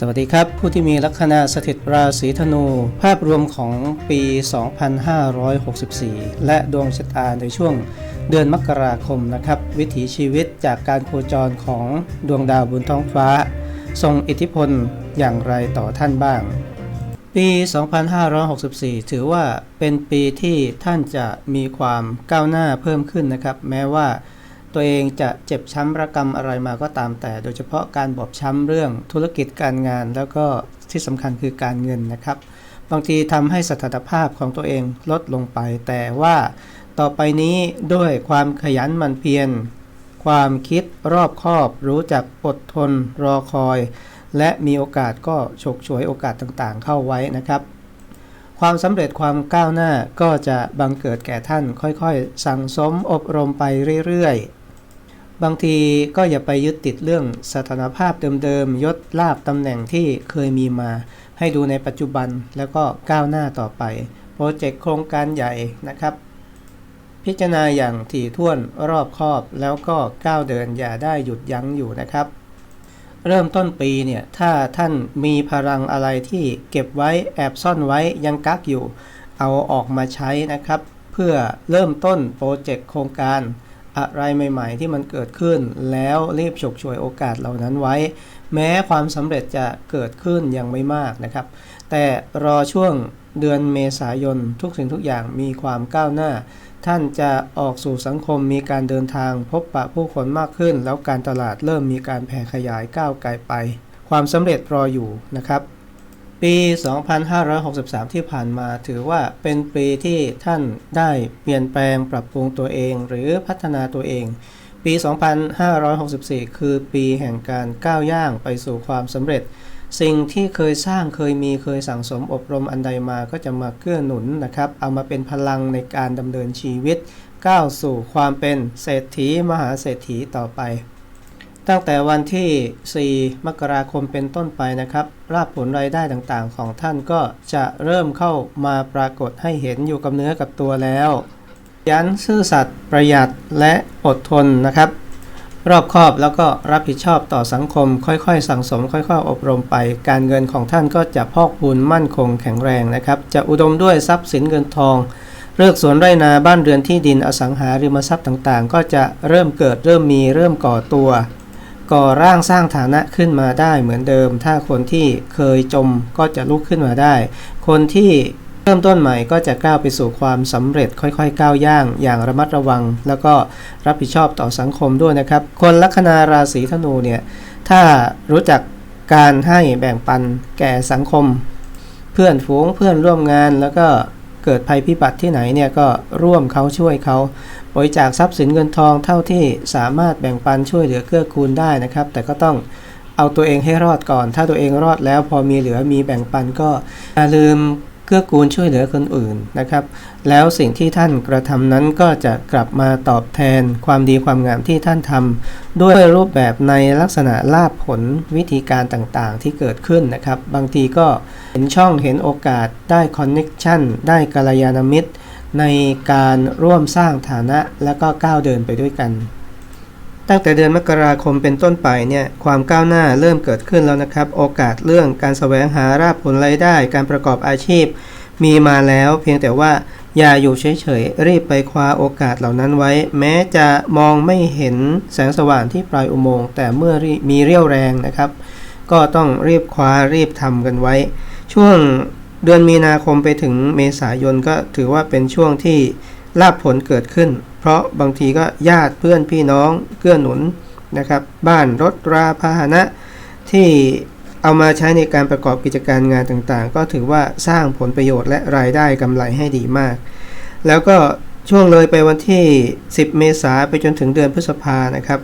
สวัสดีครับผู้ที่มีลัคนาสถิตราศีธนู ภาพรวมของปี 2564 และดวงชะตาในช่วงเดือนมกราคมนะครับ วิถีชีวิตจากการโคจรของดวงดาวบนท้องฟ้าทรงอิทธิพลอย่างไรต่อท่านบ้าง ปี 2564 ถือว่าเป็นปีที่ท่านจะมีความก้าวหน้าเพิ่มขึ้นนะครับ แม้ว่า ตัวเองจะเจ็บช้ำระกรรมอะไรมาก็ตามแต่ โดยเฉพาะการบอบช้ำเรื่องธุรกิจการงาน แล้วก็ที่สำคัญคือการเงินนะครับ บางทีทำให้สถานภาพของตัวเองลดลงไป แต่ว่าต่อไปนี้ด้วยความขยันหมั่นเพียรความคิดรอบคอบ รู้จักอดทนรอคอย และมีโอกาสก็ฉกฉวยโอกาสต่างๆ เข้าไว้นะครับ ความสำเร็จความก้าวหน้าก็จะบังเกิดแก่ท่านค่อยๆ สั่งสมอบรมไปเรื่อยๆ บางทีก็อย่าไปยึดติดเรื่องสถานภาพเดิมๆยศลาบตำแหน่งที่เคยมีมา ให้ดูในปัจจุบันแล้วก็ก้าวหน้าต่อไป โปรเจกต์โครงการใหญ่นะครับ พิจารณาอย่างถี่ถ้วนรอบคอบ แล้วก็ก้าวเดินอย่าได้หยุดยั้งอยู่นะครับ เริ่มต้นปีเนี่ยถ้าท่านมีพลังอะไรที่เก็บไว้แอบซ่อนไว้ยังกักอยู่ เอาออกมาใช้นะครับ เพื่อเริ่มต้นโปรเจกต์โครงการ อะไรใหม่ๆ ที่มันเกิดขึ้น แล้วรีบฉกฉวยโอกาสเหล่านั้นไว้ แม้ความสำเร็จจะเกิดขึ้นยังไม่มากนะครับ แต่รอช่วงเดือนเมษายนทุกสิ่งทุกอย่างมีความก้าวหน้า ท่านจะออกสู่สังคมมีการเดินทางพบปะผู้คนมากขึ้น แล้วการตลาดเริ่มมีการแผ่ขยายก้าวไกลไป ความสำเร็จรออยู่นะครับ ปี 2563 ที่ผ่านมาถือว่าเป็นปีที่ท่านได้เปลี่ยนแปลงปรับปรุงตัวเองหรือพัฒนาตัวเอง ปี 2564 คือปีแห่งการก้าวย่างไปสู่ความสำเร็จ สิ่งที่เคยสร้างเคยมีเคยสั่งสมอบรมอันใดมาก็จะมาเกื้อหนุนนะครับ เอามาเป็นพลังในการดำเนินชีวิต ก้าวสู่ความเป็นเศรษฐีมหาเศรษฐีต่อไป ตั้งแต่วันที่ 4 มกราคมเป็นต้นไปนะครับราบผลรายได้ต่างๆ ของท่านก็จะเริ่มเข้ามาปรากฏให้เห็นอยู่กับเนื้อกับตัวแล้ว ยันซื่อสัตย์ประหยัดและอดทนนะครับ รอบคอบแล้วก็รับผิดชอบต่อสังคม ค่อยๆ สั่งสม ค่อยๆ อบรมไป การเงินของท่านก็จะพอกพูนมั่นคงแข็งแรงนะครับ จะอุดมด้วยทรัพย์สินเงินทองเลือกสวนไรนาบ้านเรือนที่ดินอสังหาริมทรัพย์ต่างๆ ก็จะเริ่มเกิดเริ่มมีเริ่มก่อตัว ก่อร่างสร้างฐานะขึ้นมาได้เหมือนเดิม ถ้าคนที่เคยจมก็จะลุกขึ้นมาได้ คนที่เริ่มต้นใหม่ก็จะก้าวไปสู่ความสำเร็จค่อยๆ ก้าวย่าง อย่างระมัดระวัง แล้วก็รับผิดชอบต่อสังคมด้วยนะครับ คนลัคนาราศีธนูเนี่ยถ้ารู้จักการให้แบ่งปันแก่สังคม เพื่อนฝูงเพื่อนร่วมงานแล้วก็ เกิดภัยพิบัติที่ไหนเนี่ยก็ร่วมเขาช่วยเขาบริจาคทรัพย์สินเงินทองเท่าที่สามารถแบ่งปันช่วยเหลือเกื้อกูลได้นะครับ แต่ก็ต้องเอาตัวเองให้รอดก่อน ถ้าตัวเองรอดแล้วพอมีเหลือมีแบ่งปันก็อย่าลืม เกื้อกูลช่วยเหลือคนอื่นนะครับ แล้วสิ่งที่ท่านกระทำนั้นก็จะกลับมาตอบแทนความดีความงามที่ท่านทำด้วยรูปแบบในลักษณะลาบผลวิธีการต่างๆ ที่เกิดขึ้นนะครับ บางทีก็เห็นช่องเห็นโอกาสได้คอนเน็กชันได้กัลยาณมิตร ในการร่วมสร้างฐานะและก็ก้าวเดินไปด้วยกัน ตั้งแต่เดือนมกราคมเป็นต้นไปเนี่ยความก้าวหน้าเริ่มเกิดขึ้นแล้วนะครับ โอกาสเรื่องการแสวงหาราบผลรายได้ การประกอบอาชีพ มีมาแล้ว เพียงแต่ว่าอย่าอยู่เฉยๆ รีบไปคว้าโอกาสเหล่านั้นไว้ แม้จะมองไม่เห็นแสงสว่างที่ปลายอุโมงค์แต่เมื่อมีเรี่ยวแรงนะครับ ก็ต้องรีบคว้ารีบทำกันไว้ ช่วงเดือนมีนาคมไปถึงเมษายนก็ถือว่าเป็นช่วงที่ลาบผลเกิดขึ้น เพราะบางทีก็ญาติเพื่อนพี่น้องเกื้อหนุนนะครับ บ้านรถราพาหนะที่เอามาใช้ในการประกอบกิจการงานต่างๆ ก็ถือว่าสร้างผลประโยชน์และรายได้กำไรให้ดีมาก แล้วก็ช่วงเลยไปวันที่ 10 เมษาไปจนถึงเดือนพฤษภานะครับ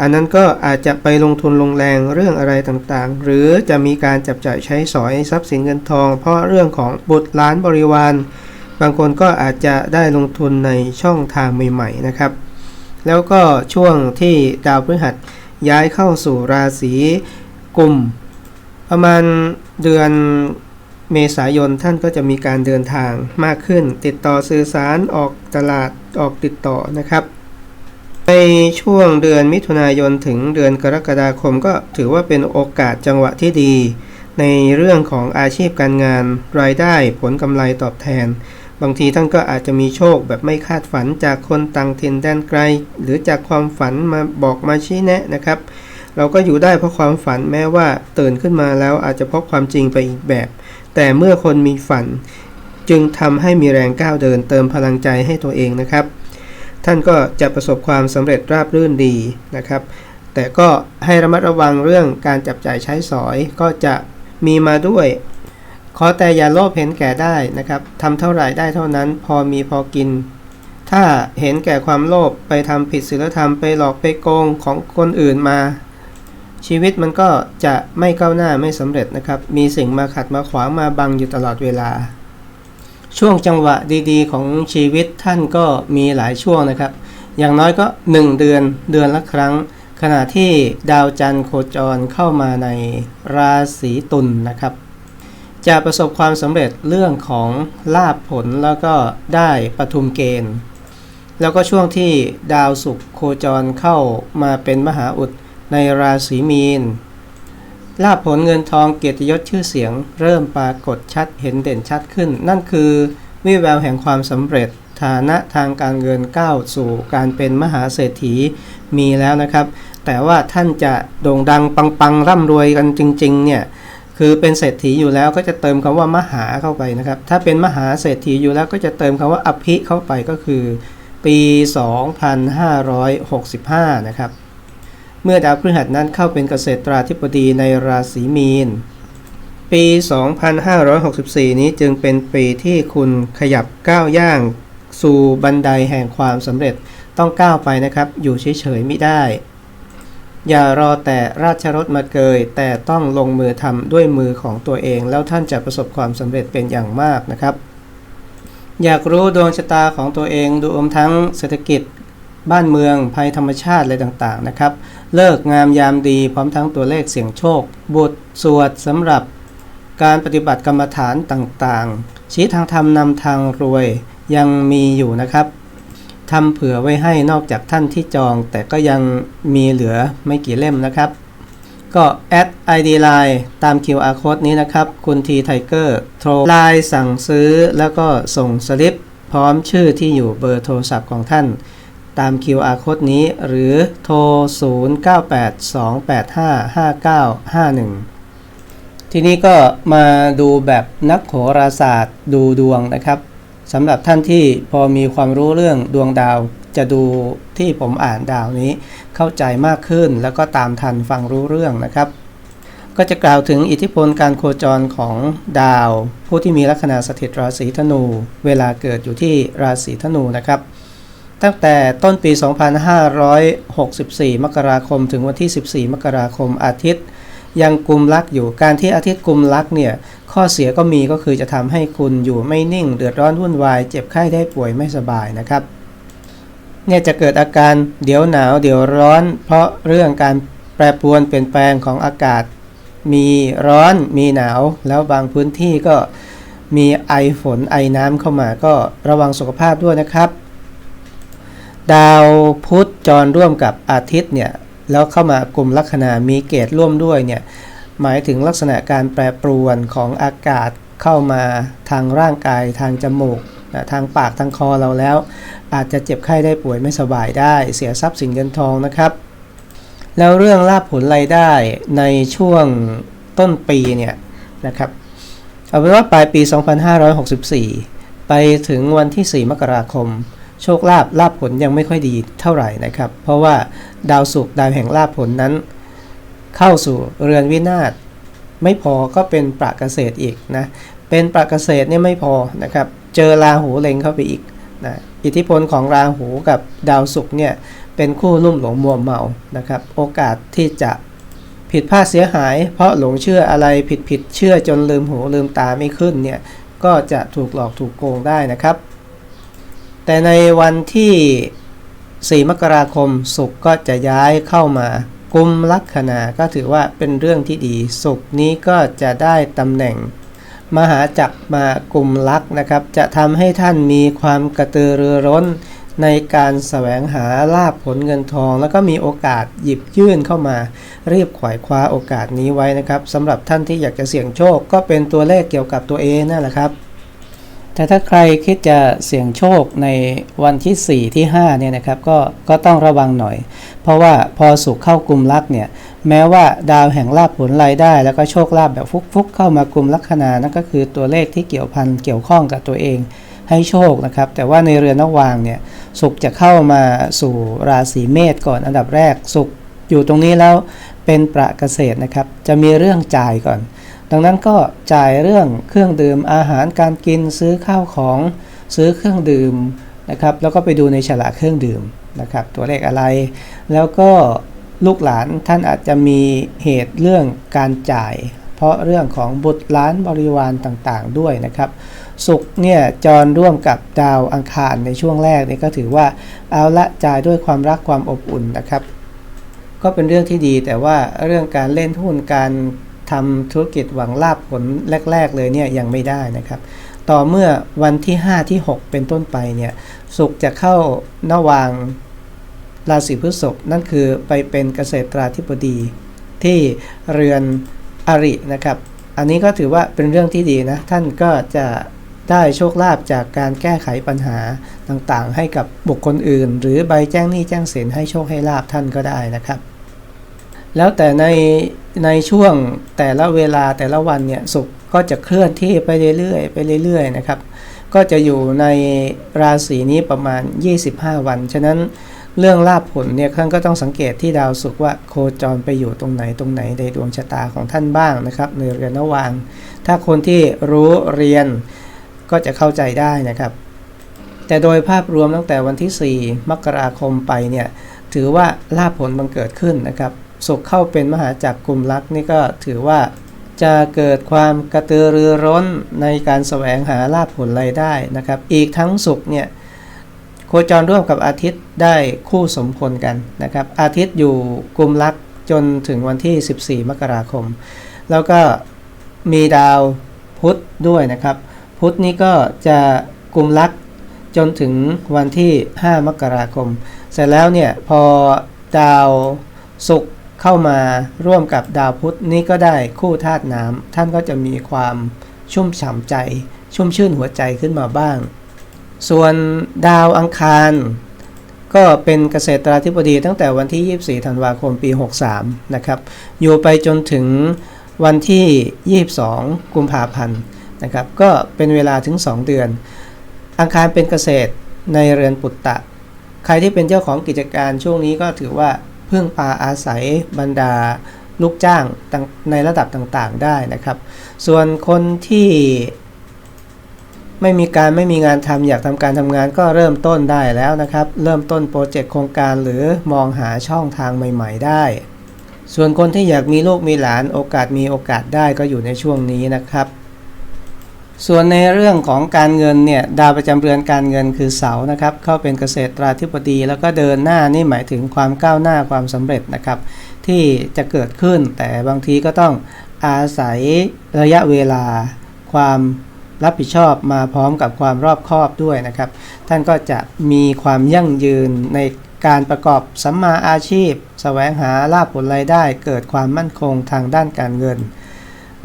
อันนั้นก็อาจจะไปลงทุนลงแรงเรื่องอะไรต่างๆ หรือจะมีการจับจ่ายใช้สอยทรัพย์สินเงินทอง เพราะเรื่องของบุตรล้านบริวาร บางคนก็อาจจะได้ลงทุนในช่องทางใหม่ๆนะครับ แล้วก็ช่วงที่ดาวพฤหัสย้ายเข้าสู่ราศีกุมประมาณเดือนเมษายนท่านก็จะมีการเดินทางมากขึ้น ติดต่อสื่อสารออกตลาดออกติดต่อนะครับ ในช่วงเดือนมิถุนายนถึงเดือนกรกฎาคมก็ถือว่าเป็นโอกาสจังหวะที่ดี ในเรื่องของอาชีพการงานรายได้ผลกำไรตอบแทน บางทีท่านก็อาจจะมีโชคแบบไม่คาดฝันจากคนต่างถิ่นแดนไกล หรือจากความฝันมาบอกมาชี้แนะนะครับ เราก็อยู่ได้เพราะความฝันแม้ว่าตื่นขึ้นมาแล้วอาจจะพบความจริงไปอีกแบบ แต่เมื่อคนมีฝัน จึงทำให้มีแรงก้าวเดินเติมพลังใจให้ตัวเองนะครับ ท่านก็จะประสบความสำเร็จราบรื่นดีนะครับ แต่ก็ให้ระมัดระวังเรื่องการจับจ่ายใช้สอยก็จะมีมาด้วย ขอแต่อย่าโลภเห็นแก่ได้นะครับทำเท่าไหร่ได้เท่านั้น พอมีพอกิน ถ้าเห็นแก่ความโลภไปทำผิดศีลธรรมไปหลอกไปโกงของคนอื่นมา ชีวิตมันก็จะไม่ก้าวหน้าไม่สำเร็จนะครับ มีสิ่งมาขัดมาขวางมาบังอยู่ตลอดเวลา ช่วงจังหวะดีๆ ของชีวิตท่านก็มีหลายช่วงนะครับ อย่างน้อยก็ 1 เดือนเดือนละครั้ง ขณะที่ดาวจันทร์โคจรเข้ามาในราศีตุลนนะครับ จะประสบความสำเร็จเรื่องของลาบผลแล้วก็ได้ปทุมเกณฑ์ แล้วก็ช่วงที่ดาวศุกร์โคจรเข้ามาเป็นมหาอุดในราศีมีน ลาบผลเงินทองเกียรติยศชื่อเสียง เริ่มปรากฏชัดเห็นเด่นชัดขึ้น นั่นคือวิแววแห่งความสำเร็จฐานะทางการเงินก้าวสู่การเป็นมหาเศรษฐีมีแล้วนะครับ แต่ว่าท่านจะโด่งดังปังๆร่ำรวยกันจริงๆเนี่ย คือเป็นเศรษฐีอยู่แล้วก็จะเติมคำว่ามหาเข้าไปนะครับ ถ้าเป็นมหาเศรษฐีอยู่แล้วก็จะเติมคำว่าอภิเข้าไปก็คือ ปี 2565 นะครับ เมื่อดาวพฤหัสนั้นเข้าเป็นเกษตราธิบดีในราศีมีน ปี 2564 นี้จึงเป็นปีที่คุณขยับก้าวย่างสู่บันไดแห่งความสำเร็จต้องก้าวไปนะครับ อยู่เฉยๆไม่ได้ อย่ารอแต่ราชรถมาเกย แต่ต้องลงมือทำด้วยมือของตัวเอง แล้วท่านจะประสบความสำเร็จเป็นอย่างมากนะครับ อยากรู้ดวงชะตาของตัวเองดูอมทั้งเศรษฐกิจบ้านเมืองภัยธรรมชาติอะไรต่างๆนะครับ เลิกงามยามดีพร้อมทั้งตัวเลขเสี่ยงโชค บทสวดสำหรับการปฏิบัติกรรมฐานต่างๆ ชี้ทางธรรมนำทางรวยยังมีอยู่นะครับ ทำเผื่อไว้ให้นอกจากท่านที่จอง แต่ก็ยังมีเหลือไม่กี่เล่มนะครับ ก็แอด ID Line ตาม QR Code นี้นะครับ คุณทีไทเกอร์โทรไลน์สั่งซื้อแล้วก็ส่งสลิป พร้อมชื่อที่อยู่เบอร์โทรศัพท์ของท่านตาม QR Code นี้หรือโทร 0982855951 ทีนี้ก็มาดูแบบนักโหราศาสตร์ดูดวงนะครับ สำหรับท่านที่พอมีความรู้เรื่องดวงดาว จะดูที่ผมอ่านดาวนี้ เข้าใจมากขึ้นแล้วก็ตามทันฟังรู้เรื่องนะครับ ก็จะกล่าวถึงอิทธิพลการโคจรของดาว ผู้ที่มีลัคนาสถิตราศีธนู เวลาเกิดอยู่ที่ราศีธนูนะครับ ตั้งแต่ต้นปี 2564 มกราคมถึงวันที่ 14 มกราคมอาทิตย์ ยังกลุ่มลักอยู่ การที่อาทิตย์กลุ่มลักเนี่ยข้อเสียก็มีก็คือจะทำให้คุณอยู่ไม่นิ่ง เดือดร้อนวุ่นวาย เจ็บไข้ได้ป่วยไม่สบายนะครับเนี่ยจะเกิดอาการเดี๋ยวหนาวเดี๋ยวร้อน เพราะเรื่องการแปรปรวนเปลี่ยนแปลงของอากาศ มีร้อนมีหนาว แล้วบางพื้นที่ก็มีไอฝนไอน้ำเข้ามาก็ระวังสุขภาพด้วยนะครับ ดาวพุธจรร่วมกับอาทิตย์เนี่ย แล้วเข้ามากลุ่มลัคนามีเกตร่วมด้วยเนี่ยหมายถึงลักษณะการแปรปรวนของอากาศเข้ามาทางร่างกาย ทางจมูกทางปากทางคอเราแล้ว อาจจะเจ็บไข้ได้ป่วยไม่สบายได้ เสียทรัพย์สินเงินทองนะครับ แล้วเรื่องลาบผลรายได้ในช่วงต้นปีเนี่ยนะครับเอาเป็นว่าปลายปี 2564 ไปถึงวันที่ 4 มกราคม โชคลาภลาบผลยังไม่ค่อยดีเท่าไหร่นะครับ เพราะว่าดาวศุกร์ดาวแห่งลาบผลนั้น เข้าสู่เรือนวินาศไม่พอก็เป็นปรกเกษตรอีกนะเป็นปรกเกษตรเนี่ยไม่พอนะครับเจอราหูเล็งเข้าไปอีกนะอิทธิพลของราหูกับดาวศุกร์เนี่ยเป็นคู่ลุ่มหลงมัวเมานะครับ โอกาสที่จะผิดพลาดเสียหาย เพราะหลงเชื่ออะไรผิดผิดเชื่อจนลืมหูลืมตาไม่ขึ้นเนี่ยก็จะถูกหลอกถูกโกงได้นะครับ แต่ในวันที่ 4 มกราคมศุกร์ก็จะย้ายเข้ามากุมลัคนาก็ถือว่าเป็นเรื่องที่ดี สุขนี้ก็จะได้ตำแหน่ง มหาจักรมากุมลักนะครับ จะทำให้ท่านมีความกระตือรือร้นในการแสวงหาลาบผลเงินทอง แล้วก็มีโอกาสหยิบยื่นเข้ามารีบขวายคว้าโอกาสนี้ไว้นะครับสำหรับท่านที่อยากจะเสี่ยงโชค ก็เป็นตัวเลขเกี่ยวกับตัวเองนั่นแหละครับ แต่ถ้าใครคิดจะเสี่ยงโชคในวันที่ 4 ที่5เนี่ยนะครับก็ก็ต้องระวังหน่อย เพราะว่าพอสุขเข้ากลุ่มลักเนี่ยแม้ว่าดาวแห่งลาภผลรายได้ แล้วก็โชคลาภแบบฟุกๆ เข้ามากลุ่มลัคนานั่นก็คือตัวเลขที่เกี่ยวพันเกี่ยวข้องกับตัวเองให้โชคนะครับ แต่ว่าในเรือนระวางเนี่ยสุขจะเข้ามาสู่ราศีเมษก่อนอันดับแรกสุขอยู่ตรงนี้แล้วเป็นประเกษตรนะครับ จะมีเรื่องจ่ายก่อน ดังนั้นก็จ่ายเรื่องเครื่องดื่มอาหารการกินซื้อข้าวของซื้อเครื่องดื่มนะครับ แล้วก็ไปดูในฉลากเครื่องดื่มนะครับ ตัวเลขอะไร แล้วก็ลูกหลานท่านอาจจะมีเหตุเรื่องการจ่าย เพราะเรื่องของบุตรล้านบริวารต่างๆด้วยนะครับ สุขเนี่ยจรร่วมกับดาวอังคารในช่วงแรกนี่ก็ถือว่าเอาละจ่ายด้วยความรักความอบอุ่นนะครับ ก็เป็นเรื่องที่ดีแต่ว่าเรื่องการเล่นหุ้นการ ทำธุรกิจหวังลาบผลแรก ๆ เลยเนี่ยยังไม่ได้นะครับ ต่อเมื่อวันที่ 5 ที่ 6 เป็นต้นไปเนี่ยสุขจะเข้าระหว่างราศีพฤษภนั่นคือไปเป็นเกษตราธิบดีที่เรือนอรินะครับ อันนี้ก็ถือว่าเป็นเรื่องที่ดีนะ ท่านก็จะได้โชคลาภจากการแก้ไขปัญหาต่างๆ ให้กับบุคคลอื่น หรือใบแจ้งหนี้แจ้งสินให้โชคให้ลาบท่านก็ได้นะครับ แล้วแต่ในในช่วงแต่ละเวลาแต่ละวันเนี่ยสุขก็จะเคลื่อนที่ไปเรื่อยๆไปเรื่อยๆนะครับ ก็จะอยู่ในราศีนี้ประมาณ 25 วัน ฉะนั้นเรื่องลาบผลเนี่ยท่านก็ต้องสังเกตที่ดาวศุกร์ว่าโคจรไปอยู่ตรงไหนตรงไหนในดวงชะตาของท่านบ้างนะครับในเรือนระวาง ถ้าคนที่รู้เรียนก็จะเข้าใจได้นะครับ แต่โดยภาพรวมตั้งแต่วันที่ 4 มกราคมไปเนี่ยถือว่าลาบผลบังเกิดขึ้นนะครับ ศุกร์เข้าเป็นมหาจักรกลุ่มลักษ์นี่ก็ถือว่าจะเกิดความกระตือรือร้นในการแสวงหาลาภผลรายได้นะครับ อีกทั้งศุกร์เนี่ยโคจรร่วมกับอาทิตย์ได้คู่สมพลกันนะครับ อาทิตย์อยู่กลุ่มลักษ์จนถึงวันที่ 14 มกราคม แล้วก็มีดาวพุธด้วยนะครับ พุธนี้ก็จะกลุ่มลักษ์จนถึงวันที่ 5 มกราคม เสร็จแล้วเนี่ยพอดาวศุกร์ เข้ามาร่วมกับดาวพุธนี่ก็ได้คู่ธาตุน้ำท่านก็จะมีความชุ่มฉ่ำใจ ชุ่มชื่นหัวใจขึ้นมาบ้าง ส่วนดาวอังคาร ก็เป็นเกษตราธิบดีตั้งแต่วันที่ 24 ธันวาคมปี 63 นะครับ อยู่ไปจนถึงวันที่ 22 กุมภาพันธ์นะครับ ก็เป็นเวลาถึง 2 เดือน อังคารเป็นเกษตรในเรือนปุตตะ ใครที่เป็นเจ้าของกิจการช่วงนี้ก็ถือว่า พึ่งพาอาศัยบรรดาลูกจ้างในระดับต่างๆได้นะครับ ส่วนคนที่ไม่มีการไม่มีงานทำอยากทำการทำงานก็เริ่มต้นได้แล้วนะครับ เริ่มต้นโปรเจกต์โครงการหรือมองหาช่องทางใหม่ ๆ ได้ ส่วนคนที่อยากมีลูกมีหลานโอกาสมีโอกาสได้ก็อยู่ในช่วงนี้นะครับ ส่วนในเรื่องของการเงินเนี่ยดาวประจำเรือนการเงินคือเสานะครับ เข้าเป็นเกษตรราธิบดี แล้วก็เดินหน้านี่หมายถึงความก้าวหน้าความสำเร็จนะครับ ที่จะเกิดขึ้นแต่บางทีก็ต้องอาศัยระยะเวลา ความรับผิดชอบมาพร้อมกับความรอบคอบด้วยนะครับ ท่านก็จะมีความยั่งยืนในการประกอบสัมมาอาชีพแสวงหาลาภผลรายได้ เกิดความมั่นคงทางด้านการเงิน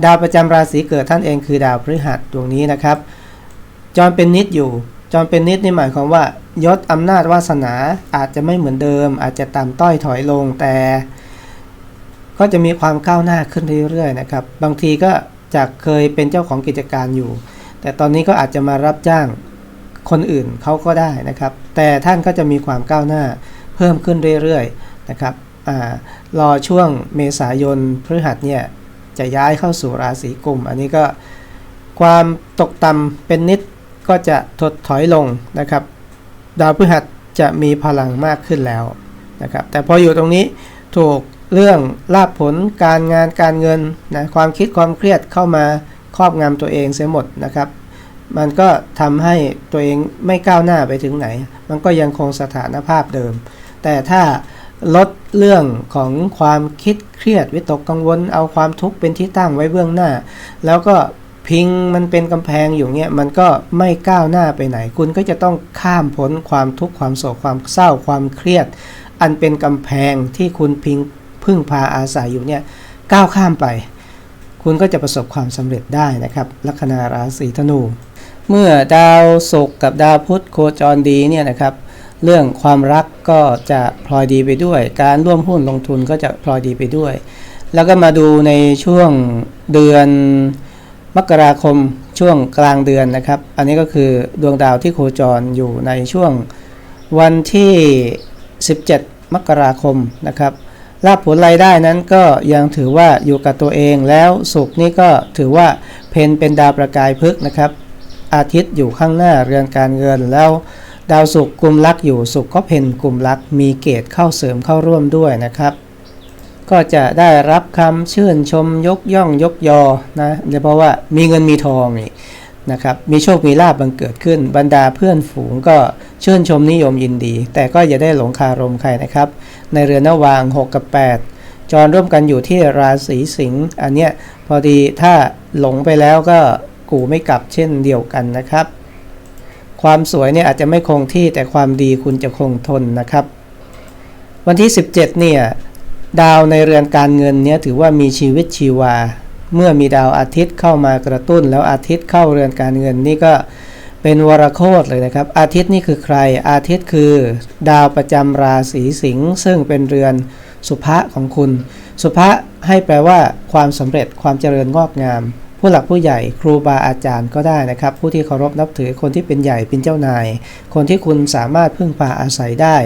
ดาวประจำราศีเกิดท่านเองคือดาวพฤหัสดวงนี้นะครับ จรเป็นนิดอยู่ จรเป็นนิดนี่หมายความว่ายศอำนาจวาสนาอาจจะไม่เหมือนเดิม อาจจะต่ำต้อยถอยลงแต่ ก็จะมีความก้าวหน้าขึ้นเรื่อยๆนะครับ บางทีก็จากเคยเป็นเจ้าของกิจการอยู่ แต่ตอนนี้ก็อาจจะมารับจ้างคนอื่นเขาก็ได้นะครับ แต่ท่านก็จะมีความก้าวหน้าเพิ่มขึ้นเรื่อยๆนะครับอรอช่วงเมษายนพฤหัสเนี่ย จะย้ายเข้าสู่ราศีกุม อันนี้ก็ความตกต่ำเป็นนิดก็จะถดถอยลงนะครับ ดาวพฤหัสจะมีพลังมากขึ้นแล้วนะครับ แต่พออยู่ตรงนี้ถูกเรื่องลาภผลการงานการเงินนะความคิดความเครียดเข้ามาครอบงำตัวเองเสียหมดนะครับ มันก็ทำให้ตัวเองไม่ก้าวหน้าไปถึงไหน มันก็ยังคงสถานภาพเดิม แต่ถ้า ลดเรื่องของความคิดเครียดวิตกกังวล เอาความทุกข์เป็นที่ตั้งไว้เบื้องหน้า แล้วก็พิงมันเป็นกำแพงอยู่เนี่ยมันก็ไม่ก้าวหน้าไปไหน คุณก็จะต้องข้ามพ้นความทุกข์ความโศกความเศร้าความเครียด อันเป็นกำแพงที่คุณพิงพึ่งพาอาศัยอยู่เนี่ยก้าวข้ามไป คุณก็จะประสบความสำเร็จได้นะครับ ลัคนาราศีธนู เมื่อดาวศุกร์กับดาวพุธโคจรดีเนี่ยนะครับ เรื่องความรักก็จะพลอยดีไปด้วย การร่วมหุ้นลงทุนก็จะพลอยดีไปด้วย แล้วก็มาดูในช่วงเดือนมกราคมช่วงกลางเดือนนะครับ อันนี้ก็คือดวงดาวที่โคจรอยู่ในช่วงวันที่ 17 มกราคมนะครับลาภผลรายได้นั้นก็ยังถือว่าอยู่กับตัวเองแล้วสุขนี่ก็ถือว่าเพนเป็นดาวประกายพฤกษ์นะครับ อาทิตย์อยู่ข้างหน้าเรือนการเงินแล้ว ดาวศุกกลุ่มลักอยู่ศุกก็เพนกลุ่มลักมีเกตเข้าเสริมเข้าร่วมด้วยนะครับ ก็จะได้รับคำชื่นชมยกย่องยกยอนะเพราะว่ามีเงินมีทองนี่นะครับมีโชคมีลาบบังเกิดขึ้น บรรดาเพื่อนฝูงก็ชื่นชมนิยมยินดี แต่ก็อย่าได้หลงคารมใครนะครับ ในเรือนนวาง 6 กับ 8 จรร่วมกันอยู่ที่ราศีสิงห์อันเนี้ยพอดีถ้าหลงไปแล้วก็กูไม่กลับเช่นเดียวกันนะครับ ความสวยเนี่ยอาจจะไม่คงที่แต่ความดีคุณจะคงทนนะครับ วันที่ 17เนี่ยดาวในเรือนการเงินเนี่ยถือว่ามีชีวิตชีวา เมื่อมีดาวอาทิตย์เข้ามากระตุ้น แล้วอาทิตย์เข้าเรือนการเงินนี่ก็เป็นวรโคตรเลยนะครับ อาทิตย์นี่คือใคร อาทิตย์คือ ดาวประจำราศีสิงห์ซึ่งเป็นเรือนสุภะของคุณ สุภะให้แปลว่า ความสำเร็จความเจริญงอกงาม ผู้หลักผู้ใหญ่ครูบาอาจารย์ก็ได้นะครับ ผู้ที่เคารพนับถือคนที่เป็นใหญ่เป็นเจ้านาย คนที่คุณสามารถพึ่งพาอาศัยได้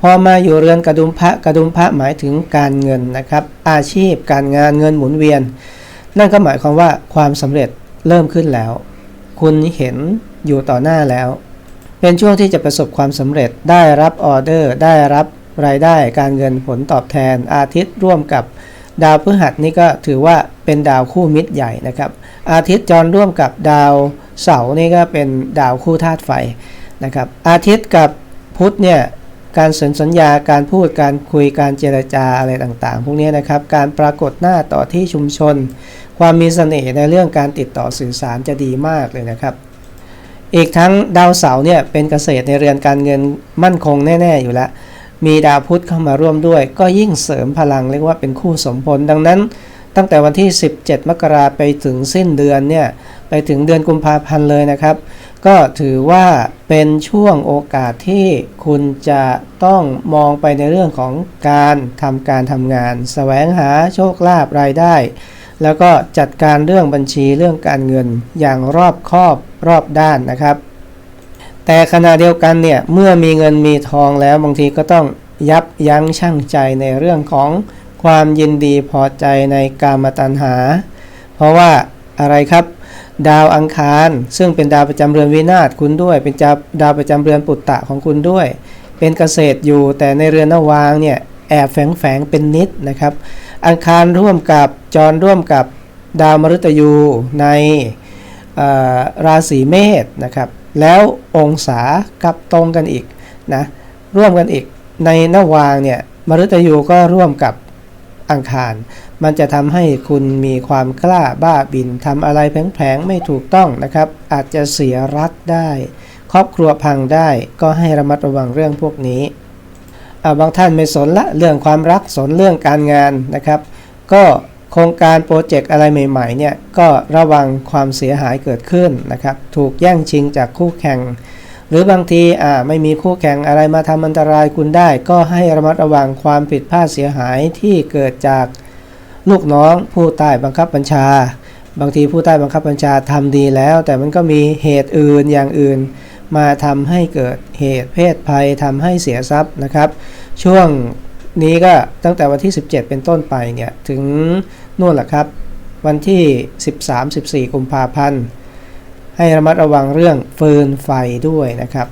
พอมาอยู่เรือนกระดุมพระกระดุมพระหมายถึงการเงินนะครับ อาชีพ การงานเงินหมุนเวียน นั่นก็หมายความว่าความสำเร็จเริ่มขึ้นแล้ว คุณเห็นอยู่ต่อหน้าแล้ว เป็นช่วงที่จะประสบความสำเร็จได้รับออเดอร์ ได้รับรายได้การเงินผลตอบแทนอาทิตย์ร่วมกับ ดาวพฤหัสนี่ก็ถือว่าเป็นดาวคู่มิตรใหญ่นะครับ อาทิตย์จรร่วมกับดาวเสาร์นี่ก็เป็นดาวคู่ธาตุไฟนะครับ อาทิตย์กับพุธเนี่ยการเซ็นสัญญาการพูดการคุยการเจรจาอะไรต่างๆ พวกนี้นะครับ การปรากฏหน้าต่อที่ชุมชน ความมีเสน่ห์ในเรื่องการติดต่อสื่อสารจะดีมากเลยนะครับ อีกทั้งดาวเสาร์เนี่ยเป็นเกษตรในเรือนการเงินมั่นคงแน่ ๆ อยู่แล้ว มีดาวพุธเข้ามาร่วมด้วย ก็ยิ่งเสริมพลังเรียกว่าเป็นคู่สมพลดังนั้น ตั้งแต่วันที่ 17 มกราไปถึงสิ้นเดือนเนี่ยไปถึงเดือนกุมภาพันธ์เลยนะครับ ก็ถือว่าเป็นช่วงโอกาสที่คุณจะต้องมองไปในเรื่องของการทำการทำงานแสวงหาโชคลาภรายได้ แล้วก็จัดการเรื่องบัญชีเรื่องการเงินอย่างรอบคอบรอบด้านนะครับ แต่ขณะเดียวกันเนี่ยเมื่อมีเงินมีทองแล้วบางทีก็ต้องยับยั้งชั่งใจในเรื่องของความยินดีพอใจในกามตัณหา เพราะว่าอะไรครับ ดาวอังคาร ซึ่งเป็นดาวประจำเรือนวินาศคุณด้วย เป็นดาวประจำเรือนปุตตะของคุณด้วย เป็นเกษตรอยู่แต่ในเรือนนวางเนี่ยแอบแฝงแฝงเป็นนิดนะครับ อังคารร่วมกับจรร่วมกับดาวมฤตยูในราศีเมษนะครับ แล้วองศากับตรงกันอีกนะร่วมกันอีกในนวางเนี่ยมฤตยูก็ร่วมกับอังคาร มันจะทำให้คุณมีความกล้าบ้าบินทำอะไรแผลงๆไม่ถูกต้องนะครับ อาจจะเสียรักได้ ครอบครัวพังได้ก็ให้ระมัดระวังเรื่องพวกนี้บางท่านไม่สนละเรื่องความรักสนเรื่องการงานนะครับ ก็ โครงการโปรเจกต์อะไรใหม่ๆเนี่ยก็ระวังความเสียหายเกิดขึ้นนะครับ ถูกแย่งชิงจากคู่แข่ง หรือบางทีอ่าไม่มีคู่แข่งอะไรมาทำอันตรายคุณได้ ก็ให้ระมัดระวังความผิดพลาดเสียหายที่เกิดจากลูกน้องผู้ใต้บังคับบัญชา บางทีผู้ใต้บังคับบัญชาทำดีแล้ว แต่มันก็มีเหตุอื่นอย่างอื่น มาทำให้เกิดเหตุเพศภัยทำให้เสียทรัพย์นะครับ ช่วงนี้ก็ตั้งแต่วันที่ 17 เป็นต้นไปเนี่ยถึง นู่นแหละครับ วันที่ 13-14กุมภาพันธ์ ให้ระมัดระวังเรื่องฟืนไฟด้วยนะครับ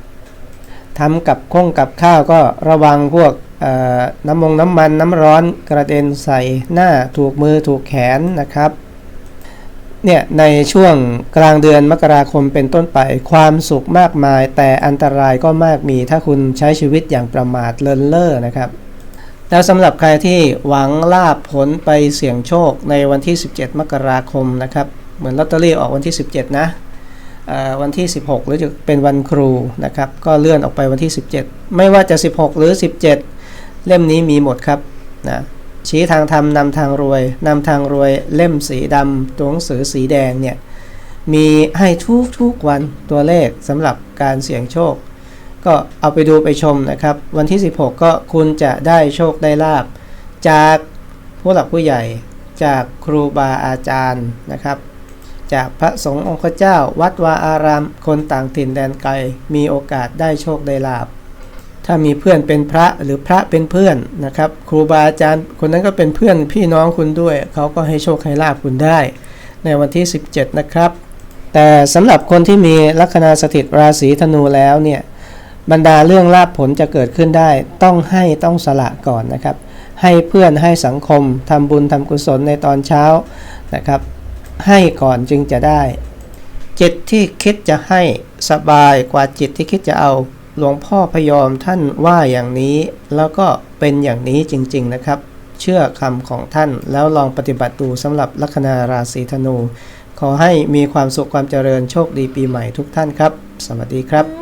ทำกับข้องกับข้าวก็ระวังพวกน้ำมงน้ำมันน้ำร้อนกระเด็นใส่หน้าถูกมือถูกแขนนะครับเนี่ยในช่วงกลางเดือนมกราคมเป็นต้นไปความสุขมากมาย แต่อันตรายก็มากมีถ้าคุณใช้ชีวิตอย่างประมาทเลินเล่อนะครับ แล้วสำหรับใครที่หวังลาบผลไปเสี่ยงโชคในวันที่ 17 มกราคมนะครับ เหมือนลอตเตอรี่ออกวันที่ 17 นะอ่อวันที่ 16 หรือจะเป็นวันครูนะครับ ก็เลื่อนออกไปวันที่ 17 ไม่ว่าจะ 16 หรือ 17 เล่มนี้มีหมดครับนะชี้ทางธรรมนำทางรวยนำทางรวยเล่มสีดำตัวหนังสือสีแดงเนี่ยมีให้ทุกทุกวันตัวเลขสำหรับการเสี่ยงโชค ก็เอาไปดูไปชมนะครับ วันที่ 16 ก็คุณจะได้โชคได้ลาบ จากผู้หลักผู้ใหญ่จากครูบาอาจารย์นะครับ จากพระสงฆ์องค์เจ้า วัดวาอาราม คนต่างถิ่นแดนไกล มีโอกาสได้โชคได้ลาบ ถ้ามีเพื่อนเป็นพระหรือพระเป็นเพื่อนนะครับ ครูบาอาจารย์คนนั้นก็เป็นเพื่อนพี่น้องคุณด้วย เขาก็ให้โชคให้ลาบคุณได้ ในวันที่ 17 นะครับ แต่สำหรับคนที่มีลัคนาสถิตราศีธนูแล้วเนี่ย บรรดาเรื่องลาบผลจะเกิดขึ้นได้ ต้องให้ต้องสละก่อนนะครับ ให้เพื่อนให้สังคมทำบุญทำกุศลในตอนเช้านะครับ ให้ก่อนจึงจะได้ จิตที่คิดจะให้สบายกว่าจิตที่คิดจะเอาหลวงพ่อพยอมท่านว่าอย่างนี้ แล้วก็เป็นอย่างนี้จริง ๆนะครับ เชื่อคำของท่านแล้วลองปฏิบัติดูสำหรับลัคนาราศีธนู ขอให้มีความสุขความเจริญโชคดีปีใหม่ทุกท่านครับ สวัสดีครับ